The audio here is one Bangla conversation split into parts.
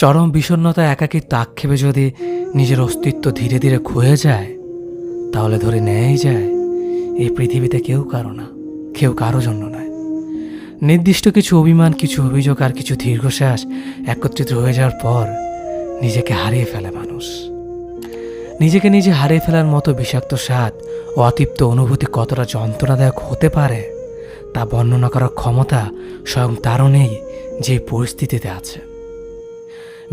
চরম বিষণ্ণতা একাকিত্ব আক্ষেপে যদি নিজের অস্তিত্ব ধীরে ধীরে ক্ষয়ে যায়, তাহলে ধরে নেয়াই যায়, এই পৃথিবীতে কেউ কারও না, কেউ কারও জন্য নয়। নির্দিষ্ট কিছু অভিমান, কিছু অভিযোগ আর কিছু দীর্ঘশ্বাস একত্রিত হয়ে যাওয়ার পর নিজেকে হারিয়ে ফেলে মানুষ। নিজেকে নিজে হারিয়ে ফেলার মতো বিষাক্ত স্বাদ ও অতৃপ্ত অনুভূতি কতটা যন্ত্রণাদায়ক হতে পারে, তা বর্ণনা করার ক্ষমতা স্বয়ং তারও নেই যে পরিস্থিতিতে আছে।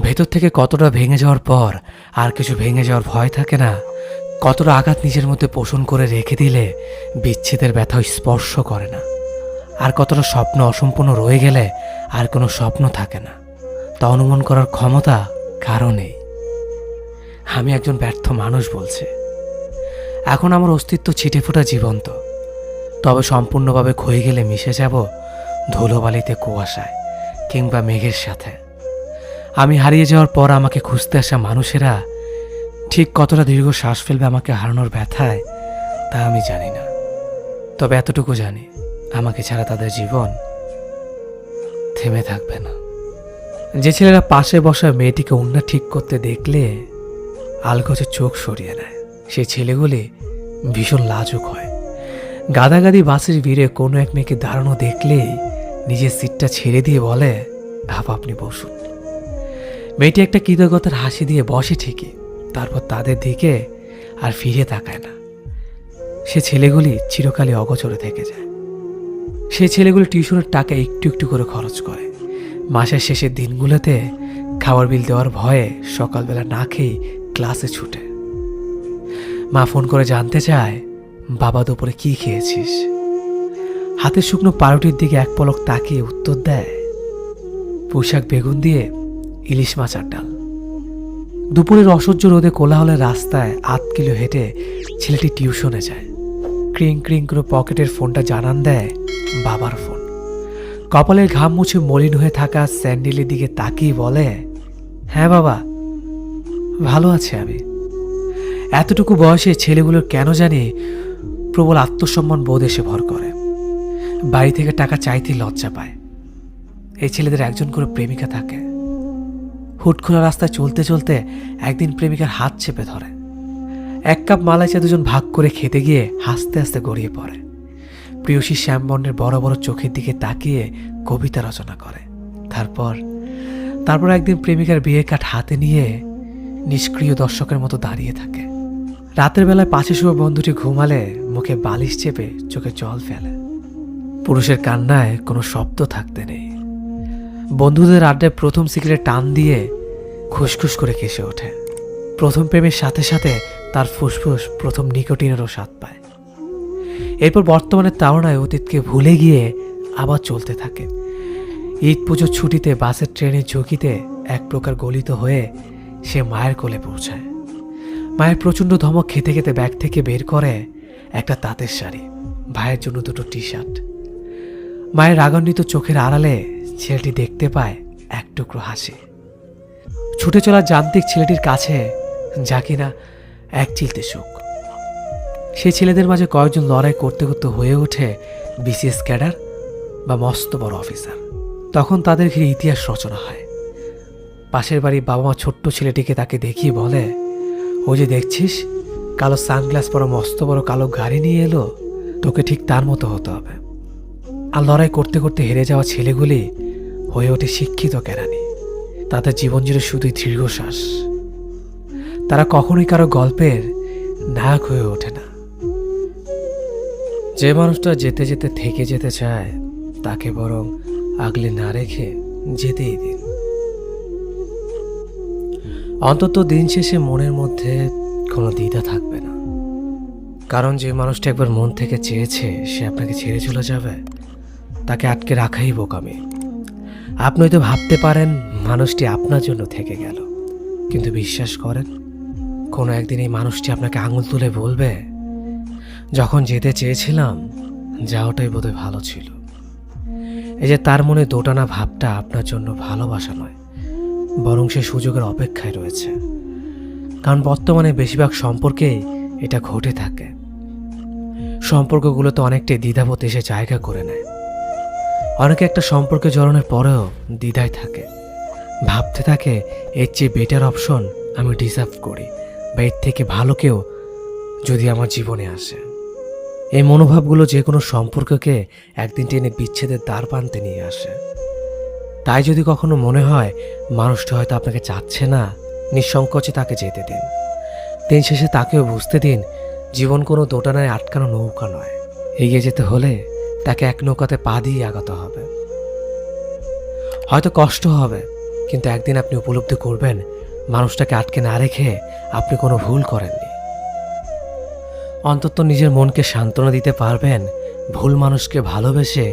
ভেতর থেকে কতটা ভেঙে যাওয়ার পর আর কিছু ভেঙে যাওয়ার ভয় থাকে না। কতটা আঘাত নিজের মধ্যে পোষণ করে রেখে দিলে বিচ্ছেদের ব্যথা স্পর্শ করে না। আর কতটা স্বপ্ন অসম্পূর্ণ রয়ে গেলে আর কোনো স্বপ্ন থাকে না। তা অনুমান করার ক্ষমতা কারও নেই। আমি একজন ব্যর্থ মানুষ বলছে। এখন আমার অস্তিত্ব ছিটে ফোটা জীবন্ত। তবে সম্পূর্ণভাবে ক্ষয়ে গেলে মিশে যাব ধুলোবালিতে কুয়াশায় কিংবা মেঘের সাথে। আমি হারিয়ে যাওয়ার পর আমাকে খুঁজতে আসা মানুষেরা ঠিক কতটা দীর্ঘ শ্বাস ফেলবে আমাকে হারানোর ব্যথায়, তা আমি জানি না। তবে এতটুকু জানি, আমাকে ছাড়া তাদের জীবন থেমে থাকবে না। যে ছেলেরা পাশে বসা মেয়েটিকে অন্য ঠিক করতে দেখলে আলগোছে চোখ সরিয়ে নেয়। সেই ছেলেগুলি ভীষণ লাজুক হয়। গাদাগাদি বাসের ভিড়ে কোনো এক মেয়েকে দাঁড়ানো দেখলেই নিজের সিটটা ছেড়ে দিয়ে বলে, আপ, আপনি বসুন। মেয়েটি একটা কৃতজ্ঞতার হাসি দিয়ে বসে ঠিকই, তারপর তাদের দিকে আর ফিরে তাকায় না। সে ছেলেগুলি চিরকালই অগোচরে থেকে যায়। সে ছেলেগুলি টিউশনের টাকা একটু একটু করে খরচ করে। মাসের শেষের দিনগুলোতে খাবার বিল দেওয়ার ভয়ে সকালবেলা না খেয়ে ক্লাসে ছুটে। মা ফোন করে জানতে চায়, বাবা দুপুরে কি খেয়েছিস? হাতে শুকনো পাউরুটির দিকে এক পলক তাকিয়ে উত্তর দেয়, পোশাক বেগুন দিয়ে ইলিশ মাছ আর ডাল। দুপুরের অসহ্য রোদে কোলাহলের রাস্তায় আধ কিলো হেঁটে ছেলেটি টিউশনে যায়। ক্রিং ক্রিং করে পকেটের ফোনটা জানান দেয় বাবার ফোন। কপালের ঘাম মুছে মলিন হয়ে থাকা স্যান্ডেলের দিকে তাকিয়ে বলে হ্যাঁ বাবা, ভালো আছে আমি। এতটুকু বয়সে ছেলেগুলোর কেন জানি প্রবল আত্মসম্মান বোধ এসে ভর করে। বাড়ি থেকে টাকা চাইতেই লজ্জা পায়। এই ছেলেদের একজন করে প্রেমিকা থাকে। হুট খোলা রাস্তায় চলতে চলতে একদিন প্রেমিকার হাত চেপে ধরে। এক কাপ মালাই চা দুজন ভাগ করে খেতে গিয়ে হাসতে হাসতে গড়িয়ে পড়ে। প্রিয়সী শ্যামবর্ণের বড় বড় চোখের দিকে তাকিয়ে কবিতা রচনা করে। তারপর তারপর একদিন প্রেমিকার বিয়ে কাঠ হাতে নিয়ে নিষ্ক্রিয় দর্শকের মতো দাঁড়িয়ে থাকে। রাতের বেলায় পাশে শুয়ে বন্ধুটি ঘুমালে মুখে বালিশ চেপে চোখে জল ফেলে। পুরুষের কান্নায় কোনো শব্দ থাকতে নেই। বন্ধুদের আড্ডায় প্রথম সিগারেট টান দিয়ে খুসখুস করে কেসে ওঠে। প্রথম প্রেমের সাথে সাথে তার ফুসফুস প্রথম নিকোটিনেরও স্বাদ পায়। এরপর বর্তমানে তাড়নায় অতীতকে ভুলে গিয়ে আবার চলতে থাকে। ঈদ পুজোর ছুটিতে বাসের ট্রেনের ঝুঁকিতে এক প্রকার গলিত হয়ে সে মায়ের কোলে পৌঁছায়। মায়ের প্রচণ্ড ধমক খেতে খেতে ব্যাগ থেকে বের করে একটা তাঁতের শাড়ি, ভাইয়ের জন্য দুটো টি শার্ট মায়ের রাগান্বিত চোখের আড়ালে ছেলেটি দেখতে পায় এক টুকরো হাসি। ছুটে চলা যান্ত্রিক ছেলেটির কাছে যা কিনা এক চিলতে সুখ। সেই ছেলেদের মাঝে কয়েকজন লড়াই করতে করতে হয়ে ওঠে বিসিএস ক্যাডার বা মস্ত বড় অফিসার। তখন তাদের ঘিরে ইতিহাস রচনা হয়। পাশের বাড়ির বাবা মা ছোট্ট ছেলেটিকে তাকে দেখিয়ে বলে ও যে দেখছিস, কালো সানগ্লাস পরা মস্ত বড় কালো গাড়ি নিয়ে এলো, তোকে ঠিক তার মতো হতে হবে। আর লড়াই করতে করতে হেরে যাওয়া ছেলেগুলি হয়ে ওঠে শিক্ষিত কেরানি। তাদের জীবন জুড়ে শুধুই দীর্ঘশ্বাস। তারা কখনোই কারও গল্পের নায়ক হয়ে ওঠে না। যে মানুষটা যেতে যেতে থেকে যেতে চায়, তাকে বরং আগলে না রেখে যেতেই দিন। অন্তত দিন শেষে মনের মধ্যে কোনো দ্বিধা থাকবে না। কারণ যে মানুষটা একবার মন থেকে চেয়েছে, সে আপনাকে ছেড়ে চলে যাবে। তাকে আটকে রাখাই বোকামি। আপনি হয়তো ভাবতে পারেন, মানুষটি আপনার জন্য থেকে গেল। কিন্তু বিশ্বাস করেন, কোনো একদিন এই মানুষটি আপনাকে আঙুল তুলে বলবে, যখন যেতে চেয়েছিলাম, যাওয়াটাই বোধহয় ভালো ছিল। এই যে তার মনে দোটানা ভাবটা আপনার জন্য ভালোবাসা নয়, বরং সে সুযোগের অপেক্ষায় রয়েছে। কারণ বর্তমানে বেশিরভাগ সম্পর্কেই এটা ঘটে থাকে। সম্পর্কগুলোতে অনেকটাই দ্বিধাবোধ এসে জায়গা করে নেয়। অনেকে একটা সম্পর্কে জড়ানোর পরেও দ্বিধায় থাকে। ভাবতে থাকে, এর চেয়ে বেটার অপশন আমি ডিজার্ভ করি বা এর থেকে ভালো কেউ যদি আমার জীবনে আসে। এই মনোভাবগুলো যে কোনো সম্পর্ককে একদিন টেনে বিচ্ছেদের দ্বার প্রান্তে নিয়ে আসে। তাই যদি কখনো মনে হয়, মানুষটা হয়তো আপনাকে চাচ্ছে না, নিঃসংকোচে তাকে যেতে দিন। দিন শেষে তাকেও বুঝতে দিন, জীবন কোনো দোটানায় আটকানো নৌকা নয়। এগিয়ে যেতে হলে তাকে এক নৌকাতে পা দিয়ে আগাতে হবে। হয়তো কষ্ট হবে, কিন্তু একদিন আপনি উপলব্ধি করবেন, মানুষটাকে আটকে না রেখে আপনি কোনো ভুল করেননি। অন্তত নিজের মনকে সান্ত্বনা দিতে পারবেন, ভুল মানুষকে ভালোবেসে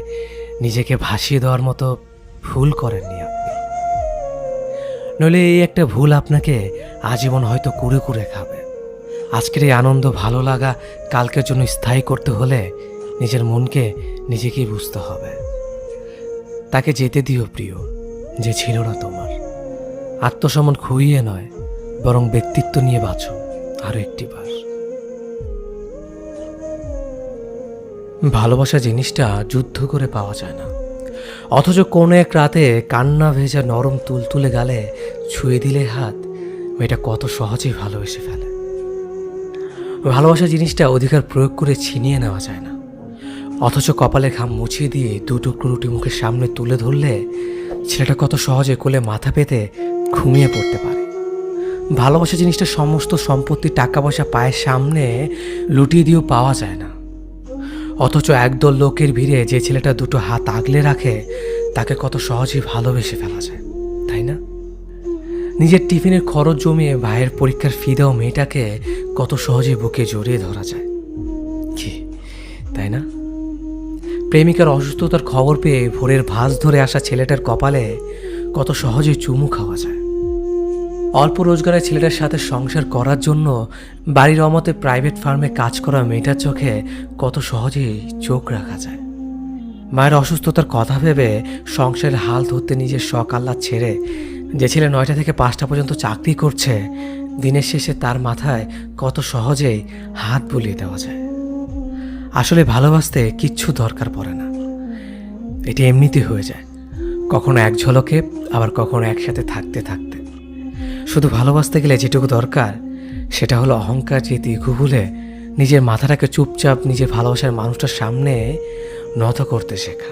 নিজেকে ভাসিয়ে দেওয়ার মতো ভুল করেননি আপনি। নইলে এই একটা ভুল আপনাকে আজীবন হয়তো কুড়ে কুড়ে খাবে। আজকের এই আনন্দ ভালো লাগা, কালকের জন্য স্থায়ী করতে হলে নিজের মনকে নিজেকেই বুঝতে হবে। তাকে যেতে দিও প্রিয়, যে ছিল না তোমার। আত্মসম্মান খুইয়ে নয়, বরং ব্যক্তিত্ব নিয়ে বাঁচো আরও একটি বার ভালোবাসা জিনিসটা যুদ্ধ করে পাওয়া যায় না। অথচ কোনো এক রাতে কান্না ভেজা নরম তুলতুলে গালে ছুঁয়ে দিলে হাত, মেয়েটা কত সহজেই ভালোবেসে ফেলে। ভালোবাসা জিনিসটা অধিকার প্রয়োগ করে ছিনিয়ে নেওয়া যায় না। অথচ কপালে ঘাম মুছিয়ে দিয়ে দু টুকরো রুটি মুখের সামনে তুলে ধরলে ছেলেটা কত সহজে কোলে মাথা পেতে ঘুমিয়ে পড়তে পারে। ভালোবাসা জিনিসটা সমস্ত সম্পত্তি টাকা পয়সা পায়ের সামনে লুটিয়ে দিয়েও পাওয়া যায় না। অথচ একদল লোকের ভিড়ে যে ছেলেটা দুটো হাত আগলে রাখে, তাকে কত সহজেই ভালোবেসে ফেলা যায়, তাই না? নিজের টিফিনের খরচ জমিয়ে ভাইয়ের পরীক্ষার ফি দেওয়া মেয়েটাকে কত সহজে বুকে জড়িয়ে ধরা যায়। কি, তাই না? প্রেমিকার অসুস্থতার খবর পেয়ে ভোরের ভাঁজ ধরে আসা ছেলেটার কপালে কত সহজে চুমু খাওয়া যায়। অল্প রোজগারের ছেলেটার সাথে সংসার করার জন্য বাড়ির অমতে প্রাইভেট ফার্মে কাজ করা মেয়েটার চোখে কত সহজেই চোখ রাখা যায়। মায়ের অসুস্থতার কথা ভেবে সংসারের হাল ধরতে নিজের আহ্লাদ ছেড়ে যে ছেলে নয়টা থেকে পাঁচটা পর্যন্ত চাকরি করছে, দিনের শেষে তার মাথায় কত সহজেই হাত বুলিয়ে দেওয়া যায়। আসলে ভালোবাসতে কিচ্ছু দরকার পড়ে না। এটি এমনিতে হয়ে যায়। কখনো এক ঝলকে, আবার কখনো একসাথে থাকতে থাকতে। শুধু ভালোবাসতে গেলে যেটুকু দরকার, সেটা হলো অহংকার যে দীর্ঘ ভুলে নিজের মাথাটাকে চুপচাপ নিজের ভালোবাসার মানুষটার সামনে নত করতে শেখা।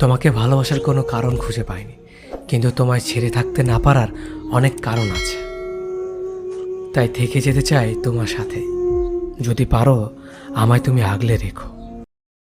তোমাকে ভালোবাসার কোনো কারণ খুঁজে পাইনি, কিন্তু তোমায় ছেড়ে থাকতে না পারার অনেক কারণ আছে। তাই থেকে যেতে চাই তোমার সাথে। যদি পারো আমায় তুমি আগলে রেখো।